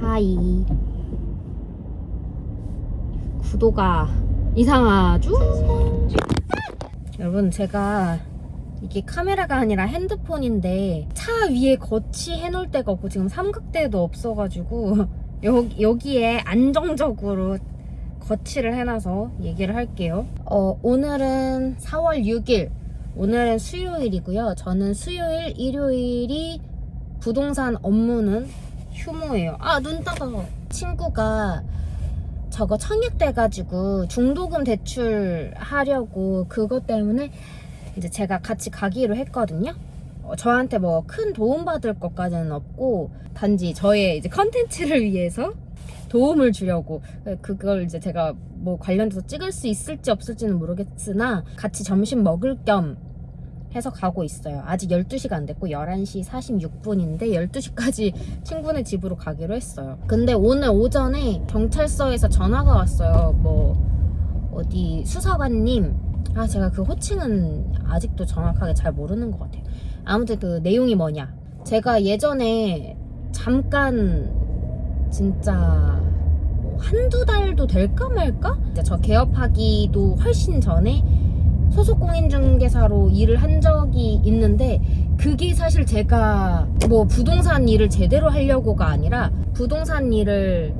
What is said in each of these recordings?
하이. 구도가 이상하죠? 여러분 제가 이게 카메라가 아니라 핸드폰인데 차 위에 거치 해놓을 데가 없고 지금 삼각대도 없어가지고 여기, 여기에 안정적으로 거치를 해놔서 얘기를 할게요. 어, 오늘은 4월 6일. 오늘은 수요일이고요. 저는 수요일, 일요일이 부동산 업무는 휴무예요. 아, 눈 따가워. 친구가 저거 청약돼가지고 중도금 대출 하려고 그것 때문에 이제 제가 같이 가기로 했거든요. 어, 저한테 뭐 큰 도움 받을 것까지는 없고 단지 저의 이제 컨텐츠를 위해서 도움을 주려고 그걸 이제 제가 뭐 관련돼서 찍을 수 있을지 없을지는 모르겠으나 같이 점심 먹을 겸 해서 가고 있어요. 아직 12시가 안 됐고 11시 46분인데 12시까지 친구네 집으로 가기로 했어요. 근데 오늘 오전에 경찰서에서 전화가 왔어요. 뭐 어디 수사관님 아 제가 그 호칭은 아직도 정확하게 잘 모르는 것 같아요. 아무튼 그 내용이 뭐냐 제가 예전에 잠깐 진짜 뭐 한두 달도 될까 말까? 저 개업하기도 훨씬 전에 소속 공인중개사로 일을 한 적이 있는데 그게 사실 제가 뭐 부동산 일을 제대로 하려고가 아니라 부동산 일을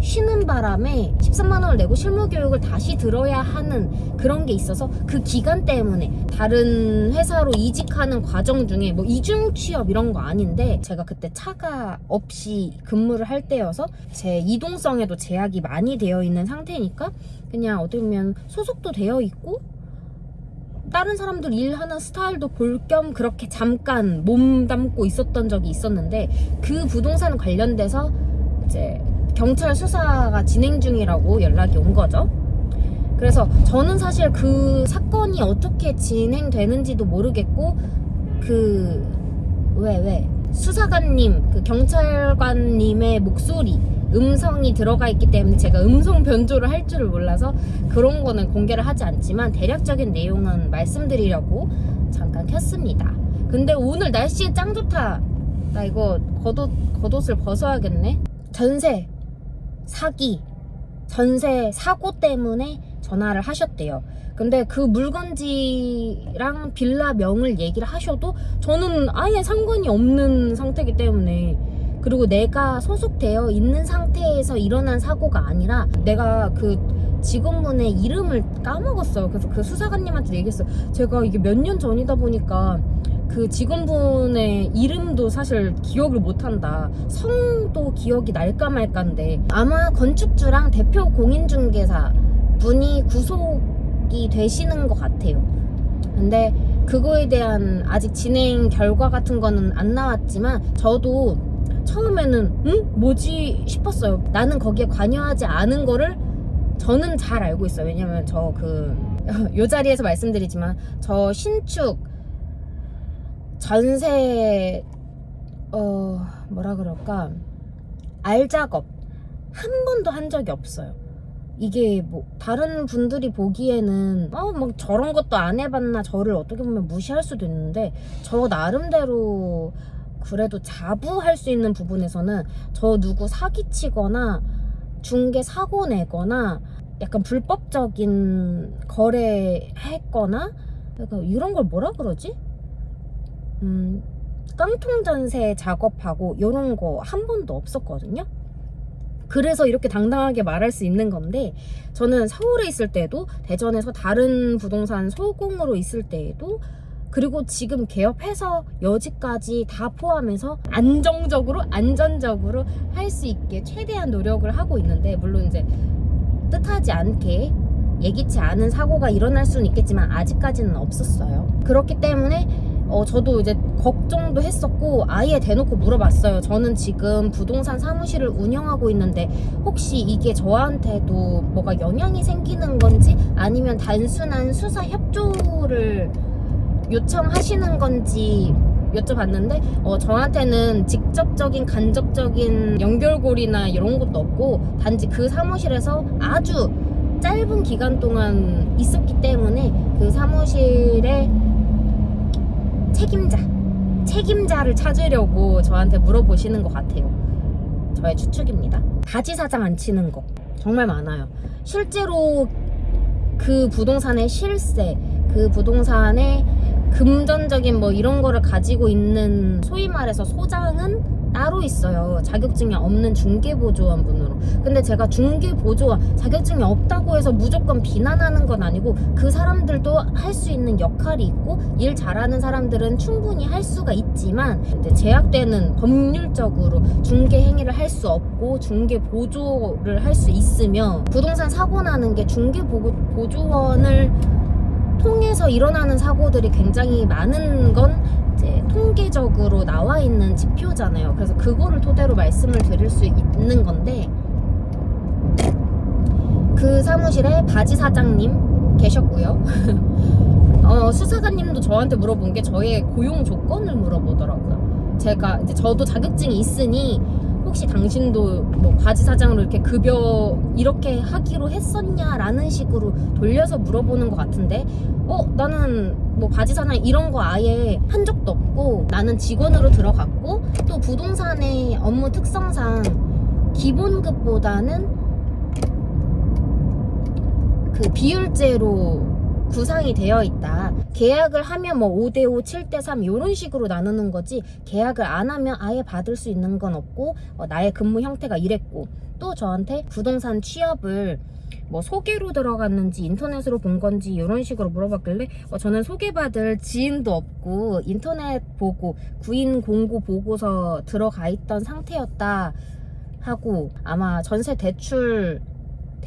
쉬는 바람에 13만 원을 내고 실무 교육을 다시 들어야 하는 그런 게 있어서 그 기간 때문에 다른 회사로 이직하는 과정 중에 뭐 이중 취업 이런 거 아닌데 제가 그때 차가 없이 근무를 할 때여서 제 이동성에도 제약이 많이 되어 있는 상태니까 그냥 어떻게 보면 소속도 되어 있고 다른 사람들 일하는 스타일도 볼 겸 그렇게 잠깐 몸담고 있었던 적이 있었는데 그 부동산 관련돼서 이제 경찰 수사가 진행 중이라고 연락이 온 거죠. 그래서 저는 사실 그 사건이 어떻게 진행되는지도 모르겠고 그 왜 왜 수사관님 그 경찰관님의 목소리 음성이 들어가 있기 때문에 제가 음성 변조를 할 줄을 몰라서 그런 거는 공개를 하지 않지만 대략적인 내용은 말씀드리려고 잠깐 켰습니다. 근데 오늘 날씨 짱 좋다. 나 이거 겉옷 겉옷을 벗어야겠네. 전세 사기 전세 사고 때문에 전화를 하셨대요. 근데 그 물건지랑 빌라 명을 얘기를 하셔도 저는 아예 상관이 없는 상태이기 때문에 그리고 내가 소속되어 있는 상태에서 일어난 사고가 아니라 내가 그 직원분의 이름을 까먹었어요. 그래서 그 수사관님한테 얘기했어요. 제가 이게 몇 년 전이다 보니까 그 직원분의 이름도 사실 기억을 못한다. 성도 기억이 날까 말까인데 아마 건축주랑 대표 공인중개사 분이 구속이 되시는 것 같아요. 근데 그거에 대한 아직 진행 결과 같은 거는 안 나왔지만 저도 처음에는 응? 뭐지 싶었어요. 나는 거기에 관여하지 않은 거를 저는 잘 알고 있어요. 왜냐면 저 그 요 자리에서 말씀드리지만 저 신축 전세 어 뭐라 그럴까 알 작업 한 번도 한 적이 없어요. 이게 뭐 다른 분들이 보기에는 어뭐 저런 것도 안 해봤나 저를 어떻게 보면 무시할 수도 있는데 저 나름대로 그래도 자부할 수 있는 부분에서는 저 누구 사기치거나 중개 사고 내거나 약간 불법적인 거래 했거나 그러니까 이런 걸 뭐라 그러지? 음, 깡통 전세 작업하고 이런 거 한 번도 없었거든요. 그래서 이렇게 당당하게 말할 수 있는 건데 저는 서울에 있을 때도 대전에서 다른 부동산 소공으로 있을 때에도 그리고 지금 개업해서 여지까지 다 포함해서 안정적으로 안전적으로 할 수 있게 최대한 노력을 하고 있는데 물론 이제 뜻하지 않게 예기치 않은 사고가 일어날 수는 있겠지만 아직까지는 없었어요. 그렇기 때문에 어, 저도 이제 걱정도 했었고 아예 대놓고 물어봤어요. 저는 지금 부동산 사무실을 운영하고 있는데 혹시 이게 저한테도 뭐가 영향이 생기는 건지 아니면 단순한 수사 협조를 요청하시는 건지 여쭤봤는데 어, 저한테는 직접적인 간접적인 연결고리나 이런 것도 없고 단지 그 사무실에서 아주 짧은 기간 동안 있었기 때문에 그 사무실에 책임자 책임자를 찾으려고 저한테 물어보시는 것 같아요 저의 추측입니다. 바지 사장 안 치는 거 정말 많아요. 실제로 그 부동산의 실세, 그 부동산의 금전적인 뭐 이런 거를 가지고 있는 소위 말해서 소장은 따로 있어요. 자격증이 없는 중개보조원 분으로. 근데 제가 중개보조원 자격증이 없다고 해서 무조건 비난하는 건 아니고 그 사람들도 할 수 있는 역할이 있고 일 잘하는 사람들은 충분히 할 수가 있지만 제약되는 법률적으로 중개 행위를 할 수 없고 중개 보조를 할 수 있으며 부동산 사고 나는 게 중개 보조원을 통해서 일어나는 사고들이 굉장히 많은 건 이제 통계적으로 나와 있는 지표잖아요. 그래서 그거를 토대로 말씀을 드릴 수 있는 건데 그 사무실에 바지 사장님 계셨고요. 어, 수사관님도 저한테 물어본 게 저의 고용 조건을 물어보더라고요. 제가 이제 저도 자격증이 있으니 혹시 당신도 뭐 바지 사장으로 이렇게 급여 이렇게 하기로 했었냐라는 식으로 돌려서 물어보는 것 같은데 어 나는 뭐 바지 사장 이런 거 아예 한 적도 없고 나는 직원으로 들어갔고 또 부동산의 업무 특성상 기본급보다는 그 비율제로 구상이 되어 있다. 계약을 하면 뭐 5대5, 7대3 이런 식으로 나누는 거지 계약을 안 하면 아예 받을 수 있는 건 없고 어, 나의 근무 형태가 이랬고 또 저한테 부동산 취업을 뭐 소개로 들어갔는지 인터넷으로 본 건지 이런 식으로 물어봤길래 어, 저는 소개받을 지인도 없고 인터넷 보고 구인 공고 보고서 들어가 있던 상태였다 하고 아마 전세 대출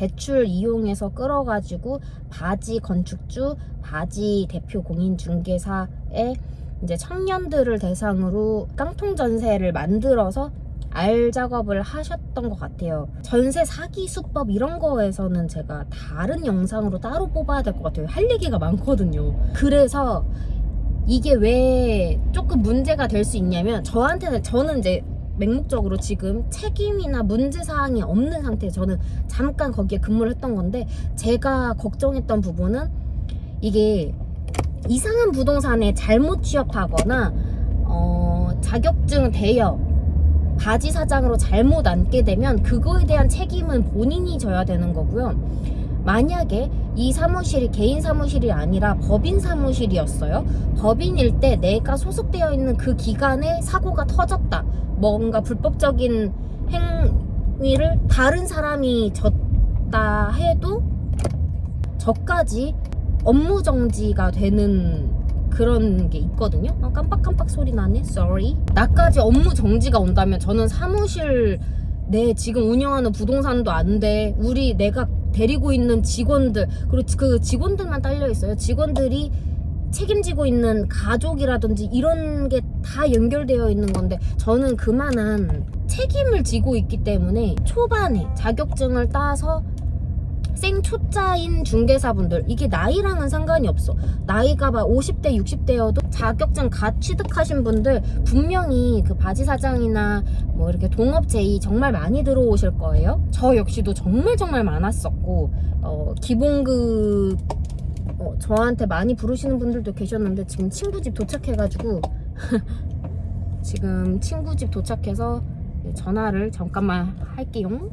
대출 이용해서 끌어가지고 바지 건축주, 바지 대표 공인 중개사에 이제 청년들을 대상으로 깡통 전세를 만들어서 알 작업을 하셨던 것 같아요. 전세 사기 수법 이런 거에서는 제가 다른 영상으로 따로 뽑아야 될 것 같아요. 할 얘기가 많거든요. 그래서 이게 왜 조금 문제가 될 수 있냐면 저한테는 저는 이제 맹목적으로 지금 책임이나 문제 사항이 없는 상태에서 저는 잠깐 거기에 근무를 했던 건데 제가 걱정했던 부분은 이게 이상한 부동산에 잘못 취업하거나 어, 자격증 대여 바지 사장으로 잘못 앉게 되면 그거에 대한 책임은 본인이 져야 되는 거고요. 만약에 이 사무실이 개인 사무실이 아니라 법인 사무실이었어요. 법인일 때 내가 소속되어 있는 그 기간에 사고가 터졌다. 뭔가 불법적인 행위를 다른 사람이 졌다 해도 저까지 업무 정지가 되는 그런 게 있거든요. 아, 깜빡깜빡 소리 나네. Sorry. 나까지 업무 정지가 온다면 저는 사무실 내 지금 운영하는 부동산도 안 돼. 우리 내가 데리고 있는 직원들 그리고 그 직원들만 딸려 있어요. 직원들이 책임지고 있는 가족이라든지 이런 게 다 연결되어 있는 건데 저는 그만한 책임을 지고 있기 때문에 초반에 자격증을 따서 생초짜인 중개사분들 이게 나이랑은 상관이 없어. 나이가 막 50대 60대여도 자격증 갓 취득하신 분들 분명히 그 바지 사장이나 뭐 이렇게 동업 제의 정말 많이 들어오실 거예요. 저 역시도 정말 정말 많았었고 어, 기본급 어, 저한테 많이 부르시는 분들도 계셨는데 지금 친구 집 도착해가지고 지금 친구 집 도착해서 전화를 잠깐만 할게요. 뿅.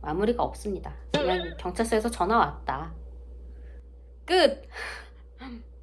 마무리가 없습니다. 그냥 경찰서에서 전화 왔다. 끝